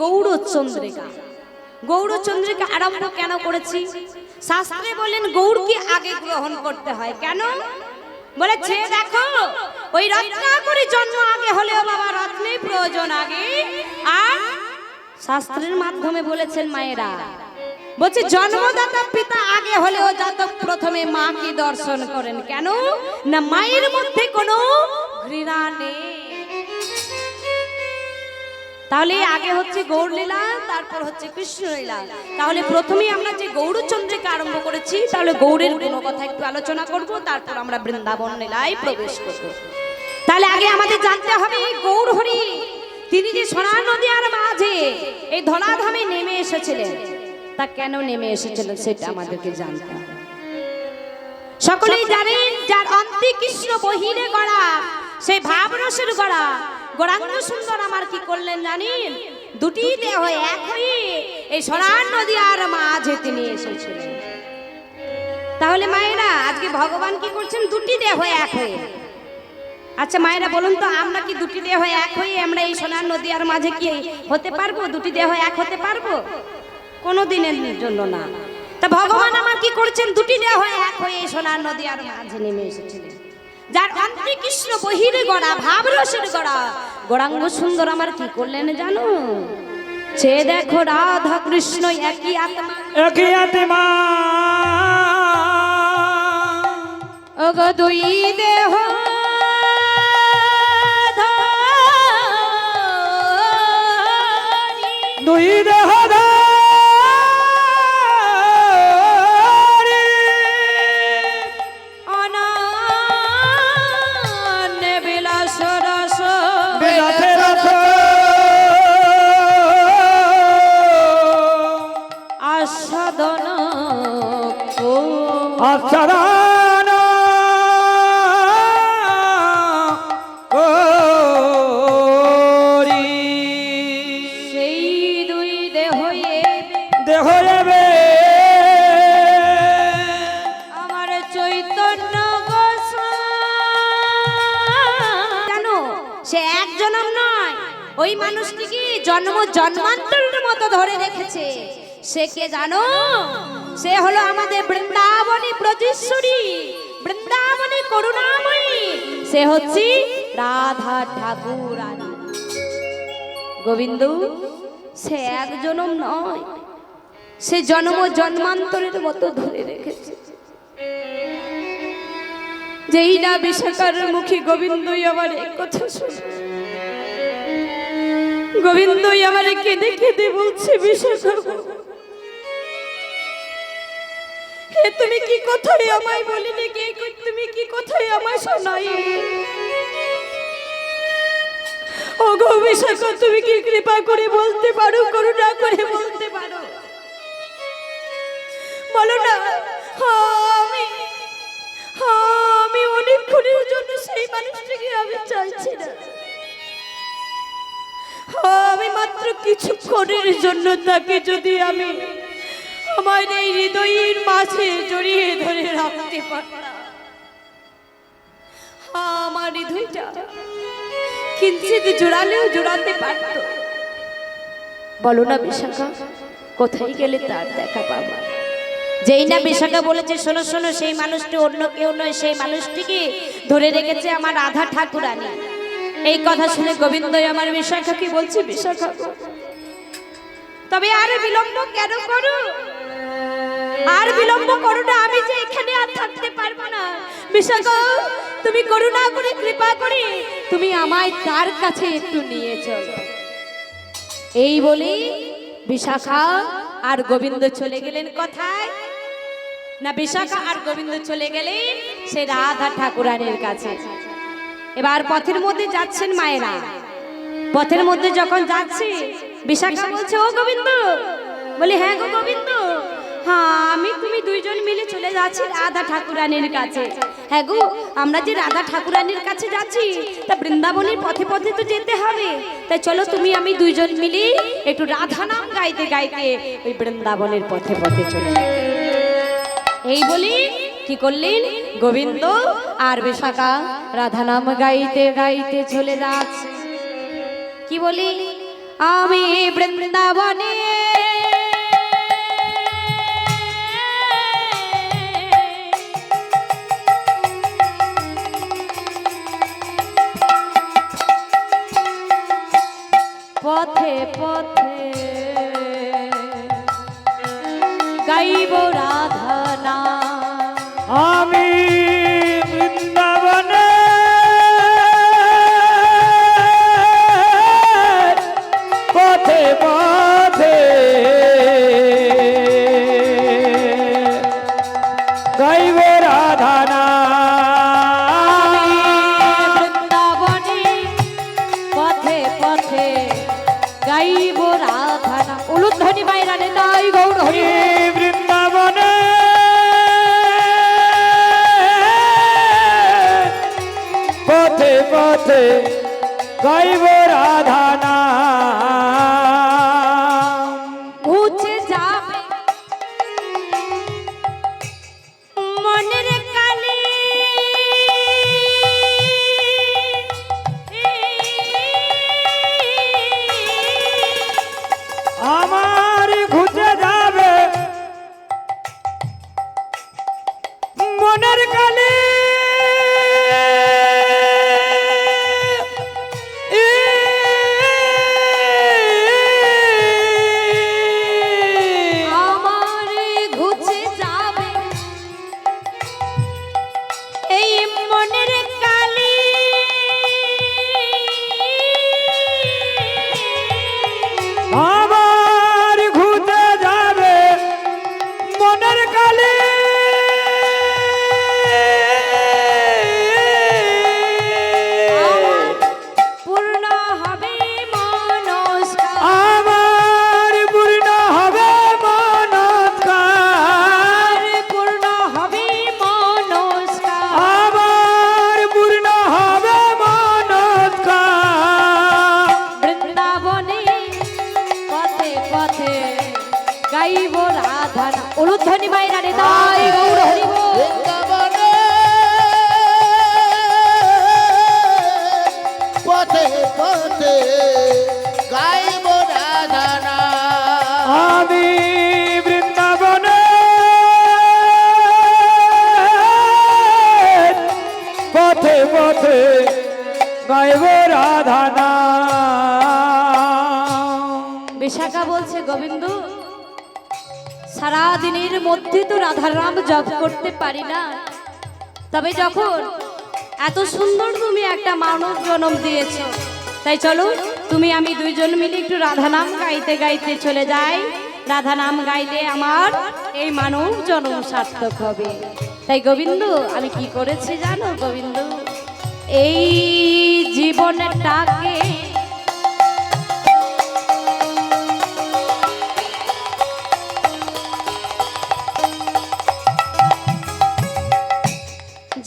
গৌরচন্দ্রিকা গৌরচন্দ্রিকা আরম্ভ কেন করেছি? শাস্ত্রে বলেন গৌরকে আগে গ্রহণ করতে হয়। কেন? বলেছে দেখো, ওই রত্নাকরী জন্ম আগে হলেও বাবা রত্নের প্রয়োজন আগে। আর শাস্ত্রের মাধ্যমে বলেছেন মায়েরা, বলছে, জন্মদাতা পিতা আগে হলেও জাতক প্রথমে মাকে দর্শন করেন। কেন? না, মায়ের মধ্যে কোনো ঘৃণা নেই। তাহলে আগে হচ্ছে গৌরলীলা তারপর হচ্ছে কৃষ্ণলীলা। তাহলে প্রথমেই আমরা যে গৌরচন্দ্রকে আরম্ভ করেছি তাহলে গৌরের কোনো কথা একটু আলোচনা করব তারপর আমরা বৃন্দাবন লীলায় প্রবেশ করব। তাহলে আগে আমাদের জানতে হবে এই গৌর হরি তিনি যে সোনার নদী আর মাঝে এই ধরাধামে নেমে এসেছিলেন তা কেন নেমে এসেছিলেন সেটা আমাদেরকে জানতে হবে। সকলেই জানেন যার অন্তে কৃষ্ণ বহিরে গড়া সেই ভাবরসের গড়া গৌরাঙ্গ সুন্দর আমার কি করলেন জানেন? দুটি দেহ এক হয়ে এই সোনার নদী আর মাঝে তিনি এসেছিলেন। তাহলে মায়েরা, আজকে ভগবান কি করছেন? দুটি দেহ এক হয়ে। আচ্ছা মায়েরা, বলুন তো, আমরা কি দুটি দেহ এক হয়ে আমরা এই সোনার নদী আর মাঝে কি হতে পারব? দুটি দেহ এক হতে পারব? কোনো দিনের জন্য না। তা ভগবান আমার কি করছেন? দুটি দেহ এক হয়ে এই সোনার নদী আর মাঝে নেমে এসেছিলেন। যার অন্তে কৃষ্ণ বহিরে গড়া ভাবরসের গড়া। গড়াঙ্গ সুন্দর আমার কি করলেন জানো? সে দেখো রাধা কৃষ্ণ একই আত্মা। একই আত্মা। ওগো দুই দেহ। দুই দেহ দেহ যাবে আমার চৈতন্য জানো, সে এক জনম নয়। ওই মানুষটিকে জন্ম জন্মান্তরের মতো ধরে রেখেছে? সে কে জানো? সে হলো আমাদের বৃন্দাবনী ব্রজেশ্বরী, বৃন্দাবনী করুণাময়ী। সে হচ্ছে রাধা ঠাকুর গোবিন্দ, সে এক জনম নয়। সে জন্ম জন্মান্তরের মতো ধরে রেখেছে। যেই না বিশাখার মুখী গোবিন্দই আমার এক কথা শুনে। গোবিন্দই আমার কেঁদে কেঁদে বলছে, বিশাখা গো। হে তুমি কি কথাই আমায় বলিলে? কে তুমি কি কথাই আমায় শোনাই ও গো বিশাখা, তুমি কি কৃপা করে বলতে পারো, করুণা করে বলতে পারো? বলো না। আমি আমি অনেকক্ষণের জন্য সেই মানুষটিকে আমি চাইছি না। আমি মাত্র কিছুক্ষণের জন্য তাকে যদি আমি আমার এই হৃদয়ের মাঝে জড়িয়ে ধরে রাখতে পারতাম। আমার হৃদয়টা কিঞ্চিত জোড়ালেও জোড়াতে পারত। বলো না, বিশাখা, কোথায় গেলে তার দেখা পাবা? যেই না বিশাখা বলেছে, শোনো শোনো, সেই মানুষটি অন্য কেউ নয়, সেই মানুষটিকে ধরে রেখেছে আমার রাধা ঠাকুরানী। এই কথা শুনে গোবিন্দই আমার বিশাখা কি বলছে, বিশাখা, তবে আর বিলম্ব কেন করো? আর বিলম্ব করো না, আমি যে এখানে আর থাকতে পারব না। বিশাখা, তুমি করুণা করে, কৃপা করে, তুমি আমায় তার কাছে একটু নিয়ে চলো এই বলি বিশাখা আর গোবিন্দ চলে গেলেন কোথায়? না বিশাখা আর গোবিন্দ চলে গেলেন সে রাধা ঠাকুরানের কাছে। এবার পথের মধ্যে যাচ্ছেন মায়েরা। পথের মধ্যে যখন যাচ্ছে, বিশাখা বলছে, ও গোবিন্দ! বলি হ্যাঁ গো গোবিন্দ হ্যাঁ আমি তুমি দুইজন মিলে চলে যাচ্ছি রাধা ঠাকুরানীর কাছে। হ্যাঁ গো, আমরা যে রাধা ঠাকুরানীর কাছে যাচ্ছি, তা বৃন্দাবনের পথে পথে তো যেতে হবে। তাই চলো তুমি আমি দুইজন মিলে একটু রাধা নাম গাইতে গাইতে ওই বৃন্দাবনের পথে পথে চলে যাই। এই বলি, কি করলেন? গোবিন্দ, আর বিশাখা রাধা নাম গাইতে গাইতে চলে যাচ্ছে। কি বলি? আমি বৃন্দাবনে। পথে পথে গাইব রাধনা পথে পথে গাইব রাধানা বিশাখা বলছে, গোবিন্দ সারা দিনের মধ্যে তো রাধারাম জপ করতে পারি না। তবে যখন এত সুন্দর তুমি একটা মানব জন্ম দিয়েছ, তাই চলো তুমি আমি দুইজন মিলে একটু রাধা নাম গাইতে গাইতে চলে যাই। রাধা নাম গাইলে আমার এই মানব জন্ম সার্থক হবে। তাই গোবিন্দ আমি কি করেছি জানো গোবিন্দ? এই জীবনটাকে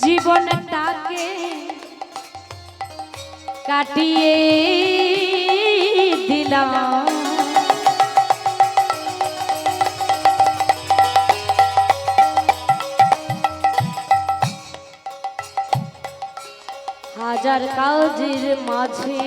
জীবনটাকে কাটিয়ে দিলাম। হাজার কাজের মাঝে।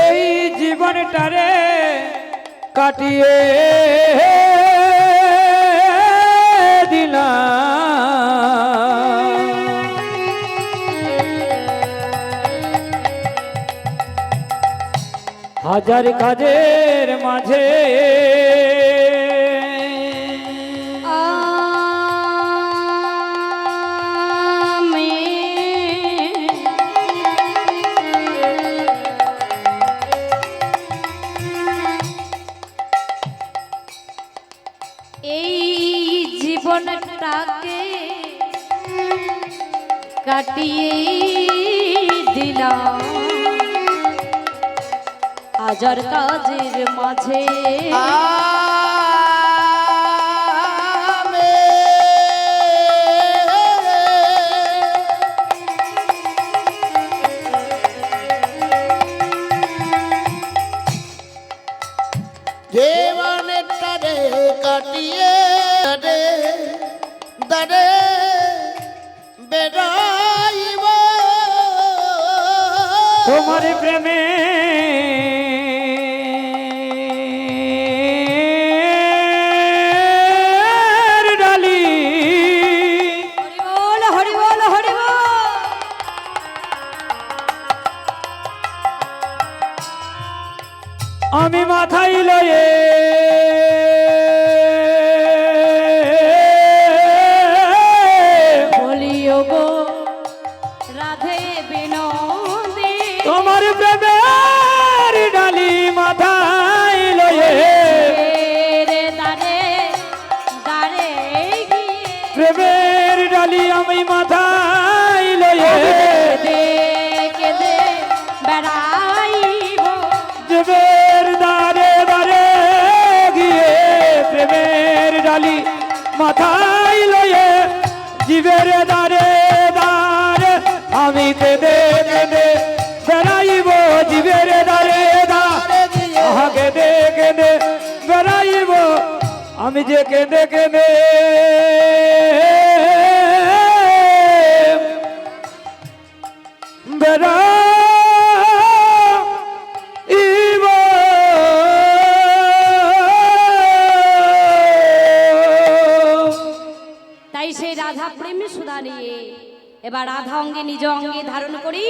এই জীবনটারে কাটিয়ে হাজার কাজের মাঝে। কাটিয়ে দিলাম। হাজার কাজের মাঝে। জীবনটা রে কাটিয়ে রে দরে বেড়াইব। তোমার প্রেমে মাথায় লয়ে জীবের দারে দারে আমি কেঁদে দেবে বেড়াইব জীবের দারে দারে কেঁদে কেঁদে বেড়াইব, আমি যে কেঁদে কেঁদে। রাধা প্রেমে সুধা এবার রাধা অঙ্গে, নিজ অঙ্গে ধারণ করি।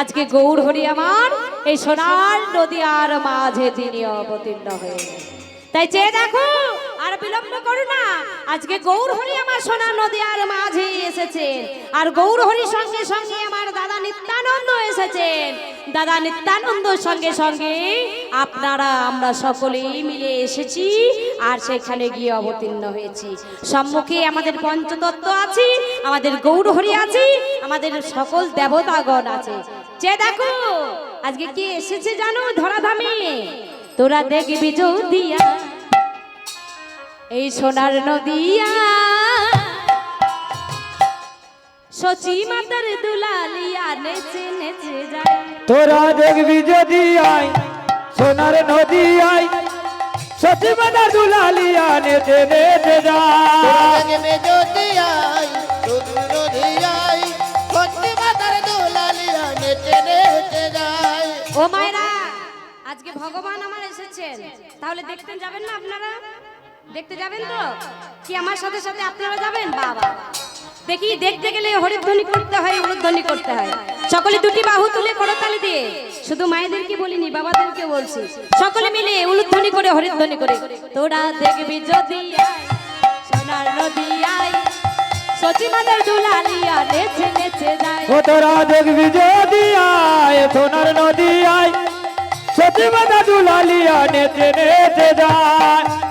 আজকে গৌর হরি আমার, এই সোনার নদী আর মাঝে তিনি অবতীর্ণ হয়ে। তাই চেয়ে দেখো, আর বিলম্ব করো না। আজকে গৌর হরি আমার সোনার নদী আর মাঝে এসেছে আর গৌর হরি সঙ্গে সঙ্গে দাদা নিত্যানন্দ এসেছেন। দাদা নিত্যানন্দর সঙ্গে সঙ্গে আপনারা, আমরা সকলেই মিলে এসেছি আর সেখানে গিয়ে অবতীর্ণ হয়েছি। সম্মুখে আমাদের পঞ্চতত্ত্ব আছে, আমাদের গৌরহরি আছে, আমাদের সকল দেবতাগণ আছে। যে দেখো, আজকে কি এসেছে জানো ধরাধামে? তোরা দেখবি যদিয়া, এই সোনার নদিয়া সচি মাতার দুলালিয়া নেচে নেচে যায়। তোরা দেখবি যদি আই সোনার নদী আই সতী মাতা দুলালিয়া নেতে নেতে যায়। দেখবে যদি মাতার দোলালিয়া নেচে নেচে যায়। ও মায়েরা আজকে ভগবান আমার এসেছেন। তাহলে দেখতে যাবেন না আপনারা? দেখতে যাবেন তো? কি আমার সাথে সাথে আপনারা যাবেন? বাবা। দেখি দেখতে গেলে হরিধ্বনি করতে হয়, উলুধ্বনি করতে হয়। সকলে দুটি বাহু তুলে করতালি দিয়ে। শুধু মায়েদেরকে বলিনি বাবাদেরকে বলছি। সকলে মিলে উলুধ্বনি করে, হরিধ্বনি করে। তোরা দেখবি যদি সোনার নদী আয় সচিমাদের দুলালিয়া নেচে নেচে যায়। ও তোরা দেখবি যদি আয়, সোনার নদী আয় মাতা দুলালিয়া নেতে নেতে যায়।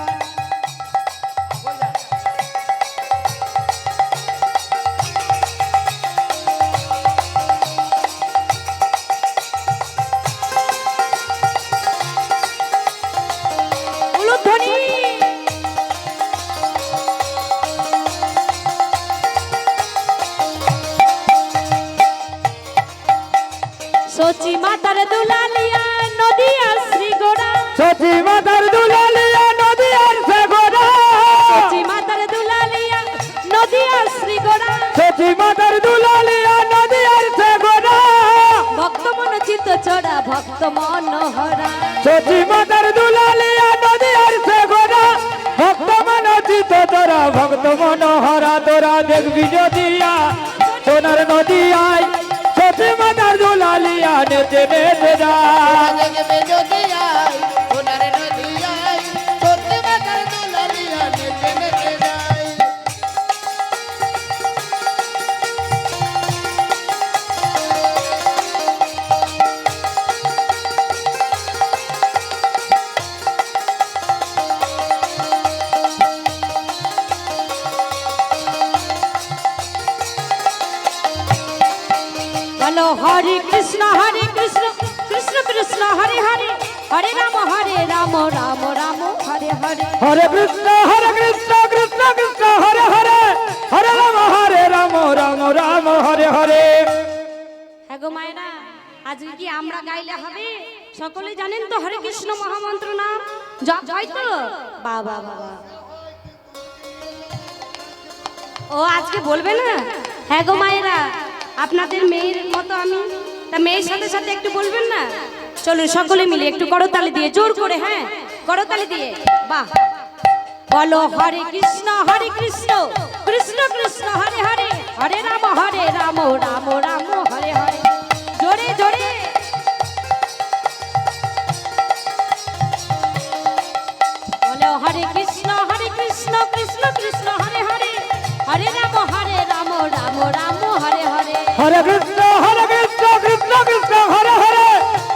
মনোহরা। সতী মাতার দুলালিয়া নদী আর সে গোড়া ভক্ত মনোচিত তোরা ভক্ত মনোহরা তোরা দেখবি যদি আয় সোনার নদী আয় সতী মাতার দুলালিয়া নেচে নেচে যা দেখবে যদি হরে কৃষ্ণ হরে কৃষ্ণ কৃষ্ণ কৃষ্ণ হরে হরে হরে রাম হরে রাম রাম রাম হরে হরে। হরে কৃষ্ণ হরে কৃষ্ণ কৃষ্ণ কৃষ্ণ হরে হরে হরে রাম হরে রাম রাম রাম হরে হরে। হ্যাঁ গো মায়েরা আজকে কি আমরা গাইলে হবে? সকলে জানেন তো হরে কৃষ্ণ মহামন্ত্র নাম? জয় তো। বাবা বাবা। ও আজকে বলবে না? হ্যাঁ গো মায়েরা আপনাদের মেয়ের মতো আমি। তা মেয়ের সাথে সাথে একটু বলবেন না? চলুন সকলে মিলে একটু করতালি দিয়ে, জোর করে হ্যাঁ? করতালি দিয়ে। বাহ। বলো হরে কৃষ্ণ, হরে কৃষ্ণ, হরে কৃষ্ণ কৃষ্ণ কৃষ্ণ, হরে হরে।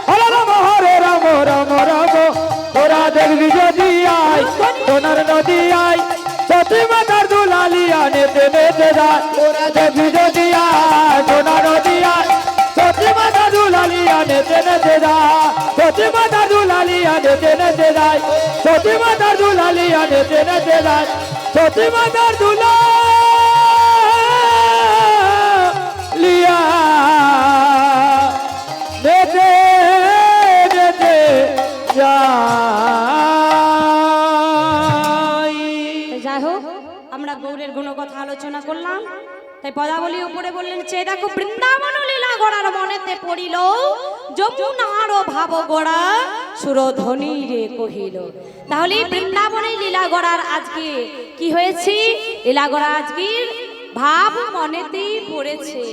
হরে রাম হরে রাম রাম রাম। তোরা দেখবি যদি আয়, সোনার নদী আয়। সতী মাতার দুলালিয়া নেতে নেতে যায় ওরা দেবী নদিয়া সোনা নদিয়া সতী মাতা দুলালিয়া নেতে নেতে যায় সতী মাতা দুলালিয়া নেতে নেতে যায় সতী মাতার দুলালিয়া নেতে নেতে যায় সতী মাতার দুলালিয়া আলোচনা করলাম। তাই পদাবলী উপরে বললেন চে দেখো বৃন্দাবন লীলা গড়ার মনেতে পড়িল, যমুনার ভাব গড়া সুরধ্বনি রে কহিল। তাহলে বৃন্দাবনে লীলা গড়ার আজকে কি হয়েছে? লীলা গড়া আজকের ভাব মনেতেই পড়েছে।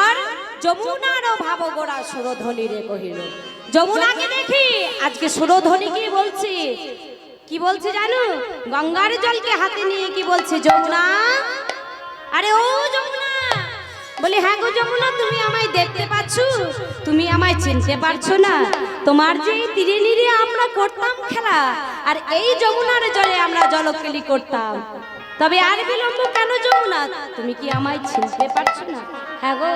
আর যমুনার ভাব গড়া সুরধ্বনি রে কহিল। যমুনাকে দেখি, আজকে সুরধ্বনি কি বলছি? কি বলছে জানো? গঙ্গার জলকে হাতে নিয়ে কি বলছে যমুনা? আরে ও যমুনা! বলি হ্যাঁ গো যমুনা, তুমি আমায় দেখতে পাচ্ছ? তুমি আমায় চিনতে পারছ না। তোমার যে তীরে নীরে আমরা করতাম খেলা, আর এই যমুনার জলে আমরা জলকেলি করতাম। তবে আর বিলম্ব কেন যমুনা? তুমি কি আমায় চিনতে পারছ না? হ্যাঁ গো,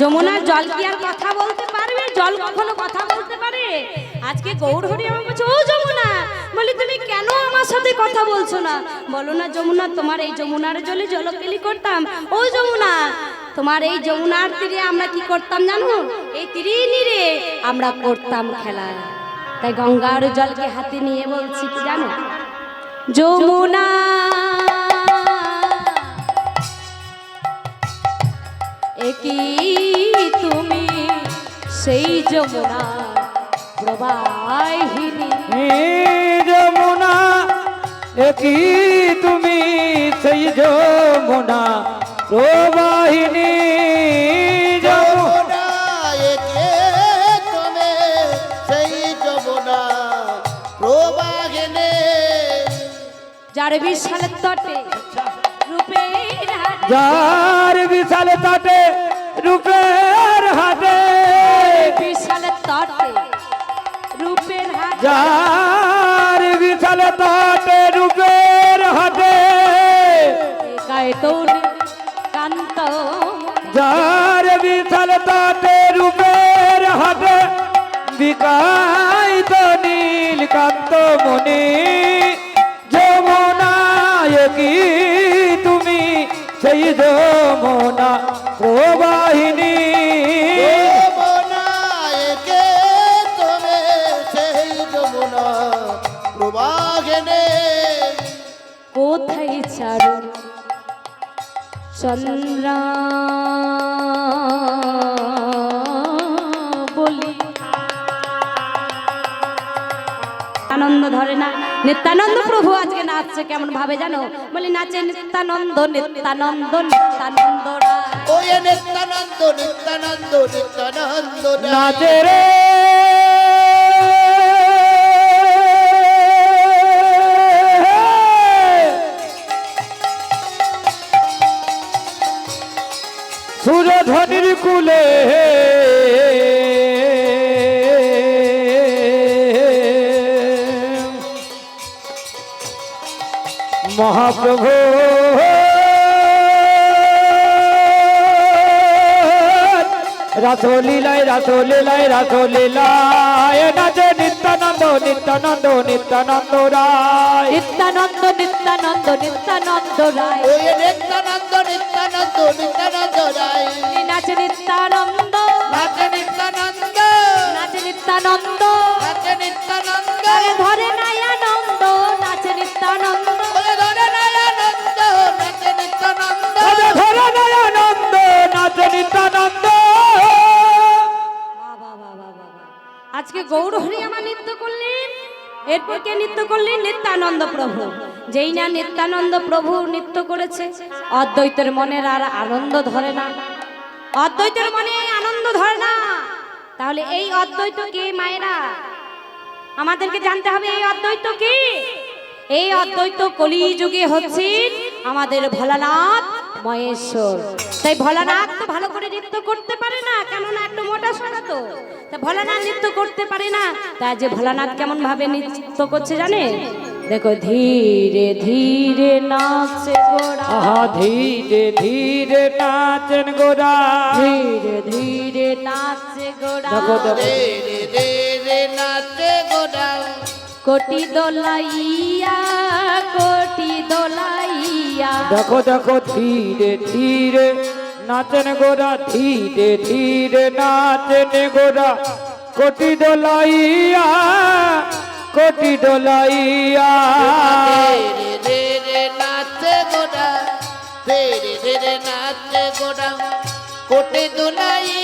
যমুনার জল কি আর কথা বলতে পারবে? জল কখনো কথা বলতে পারে? আজকে গৌর হরি আমার বলছে, ও যমুনা বলি, তুমি কেন আমার সাথে কথা বলছো না? বলো না যমুনা, তোমার এই যমুনার জলে জলকেলি করতাম। ও যমুনা, তোমার এই যমুনার তীরে আমরা কি করতাম জানো? এই তীরে নীরে আমরা করতাম খেলা। তাই গঙ্গার জলকে হাতে নিয়ে বলছি কি জানো? যমুনা একই তুমি সেই যমুনা? প্রবাহিনী হে যমুনা একই তুমি সেই যমুনা প্রবাহিনী যমুনা যমুনা একে তুমি সেই যার বিশাল তটে রূপের হাটে যার বিশাল তাটে রূপের হাটে যার বিশাল তাটে রূপের তৌনি কান্ত। যার বিশাল তাটে রূপের হাটে বিকাইত নীল কান্ত মনি যমুনা কি তুমি সেই যমুনা প্রবাহিনী চন্দ্র বলি আনন্দ ধরে না নিত্যানন্দ প্রভু আজকে নাচছে কেমন ভাবে জানো? বলি নাচে নিত্যানন্দ নিত্যানন্দ নিত্যানন্দ নিত্যানন্দ নিত্যানন্দ নিত্যানন্দ নাচে রে। কুলে মহাপ্রভু রাসলীলায় রাসলীলায় রাসলীলায় নাচে নিত্যানন্দ নিত্যানন্দ নিত্যানন্দ রায়। নিত্যানন্দ নিত্যানন্দ নিত্যানন্দ রায়। ওই নিত্যানন্দ নিত্যানন্দ নিত্যানন্দ নিত্যানন্দ নাচে নিত্যানন্দ। নাচে নিত্যানন্দ। নাচে নিত্যানন্দ ধরে নাই আনন্দ নাচে নিত্যানন্দ। ধরে নাই আনন্দ নাচে নিত্যানন্দ। ধরে নয় আনন্দ নাচে নিত্যানন্দ। বাবা, বাবা, বাবা। আজকে গৌর হরি আমার নৃত্য করলেন এরপর কে নৃত্য করলেন? নিত্যানন্দ প্রভু। যেই না নিত্যানন্দ প্রভু নৃত্য করেছে, অদ্বৈতের মনের আর আনন্দ ধরে না। অদ্বৈতের মনে আনন্দ ধরে না। তাহলে এই অদ্বৈত কে মায়েরা? আমাদেরকে জানতে হবে এই অদ্বৈত কি? এই অদ্বৈত কলিযুগে হচ্ছে আমাদের ভোলানাথ মহেশ্বর। তাই ভোলানাথ তো ভালো করে নৃত্য করতে পারে না, কেননা একটু মোটা তো। তা ভোলানাথ নৃত্য করতে পারে না। তা যে ভোলানাথ কেমন ভাবে নৃত্য করছে জানে দেখো ধীরে ধীরে নাচে গোড়া আহা ধীরে ধীরে নাচেন গোরা ধীরে ধীরে নাচে গোড়া দেখো দেখো। রে রে রে রে নাচে গোডাল কোটি দোলাইয়া কোটি দোলাইয়া। দেখো দেখো ধীরে ধীরে নাচেন গোরা ধীরে ধীরে নাচেন গোরা কোটি দোলাইয়া কোটি দোলাইয়া রে রে নাচে গোডাল রে রে নাচে গোডাল কোটে দোলাইয়া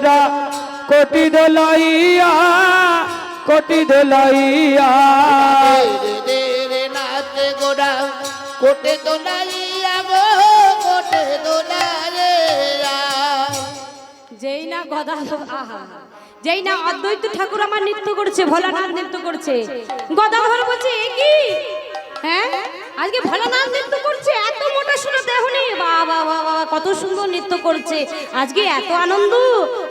গোরা কোটি দোলাইয়া কোটি দোলাইয়া নাচে গোডাল কোটে দোলাইয়া গো কোটে দোলাইয়া যেই না গদা আহা। যেই না অদ্বৈত ঠাকুর আমার নৃত্য করছে ভোলানাথ নৃত্য করছে। গদাধর বলছে কি? হ্যাঁ? আজকে ভোলানাথ নৃত্য করছে, এত মোটা সোনা দেহ নেই বাবা বাবা কত সুন্দর নৃত্য করছে। আজকে এত আনন্দ,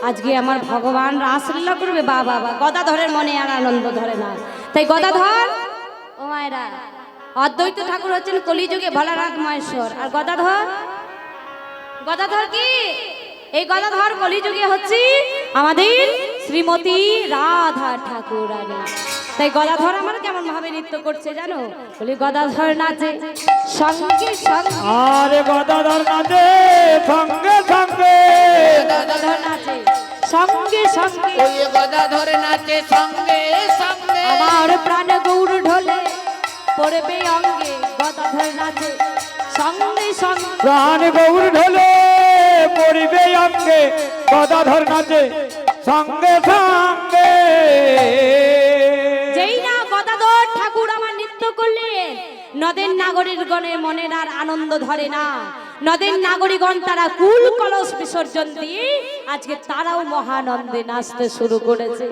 আজকে আমার ভগবান রাসলীলা করবে। বা বাবা গদাধরের মনে আর আনন্দ ধরে না। তাই গদাধর, ও মায়েরা, অদ্বৈত ঠাকুর হচ্ছেন কলিযুগে ভোলানাথ মহেশ্বর। আর গদাধর গদাধর কি? এই গদাধর কলিযুগে হচ্ছে আমাদের শ্রীমতী রাধা ঠাকুরানী তাই গদাধর আমার কেমন ভাবে নৃত্য করছে জানো? বলি গদাধর নাচে সঙ্গে সঙ্গে আরে গদাধর নাচে সঙ্গে সঙ্গে। গদাধর নাচে সঙ্গে সঙ্গে ওই গদা ধরে নাচে সঙ্গে সঙ্গে। আমার প্রাণ গৌর ঢোলে পড়বে অঙ্গে গদাধর নাচে সঙ্গে সঙ্গে। প্রাণ গৌর ঢোলে পরিবে অঙ্গে গদাধর নাচে সঙ্গে সঙ্গে। করলেন? নদের নাগরিক গণের মনের আর আনন্দ ধরে না। নদের নাগরিকগণ তারা কুল কলস বিসর্জন দিয়ে আজকে তারাও মহানন্দে নাচতে শুরু করেছে।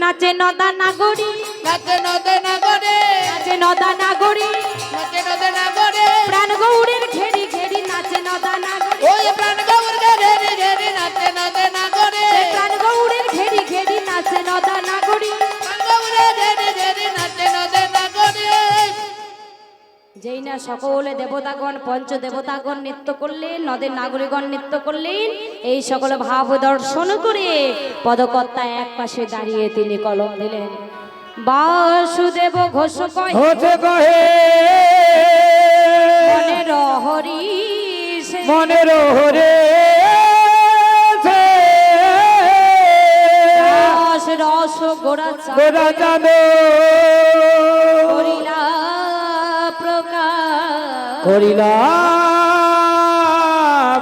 নাচে নদা নাগরী নাচে নদে নাগরে নাচে নদা নাগরী নাচে নদে নাগরে। প্রাণ গৌরের ঘেরি ঘেরি নাচে নদা নাগরী। ওই প্রাণ গৌর ঘেরে ঘেরে নাচে নদে নাগরে। প্রাণ গৌরের ঘেরি ঘেরি নাচে নদা নাগরী। যেই না সকলে দেবতাগণ পঞ্চ দেবতাগণ নৃত্য করলেন নদের নাগরিকগণ নৃত্য করলেন এই সকল ভাব দর্শন করে পদকর্তা এক পাশে দাঁড়িয়ে তিনি কলম দিলেন। বাসুদেব ঘোষ মনের হরি মনের হরে রস রস গোড়া চাঁদ। করিলা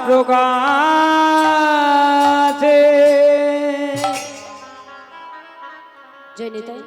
প্রকাশে। জয়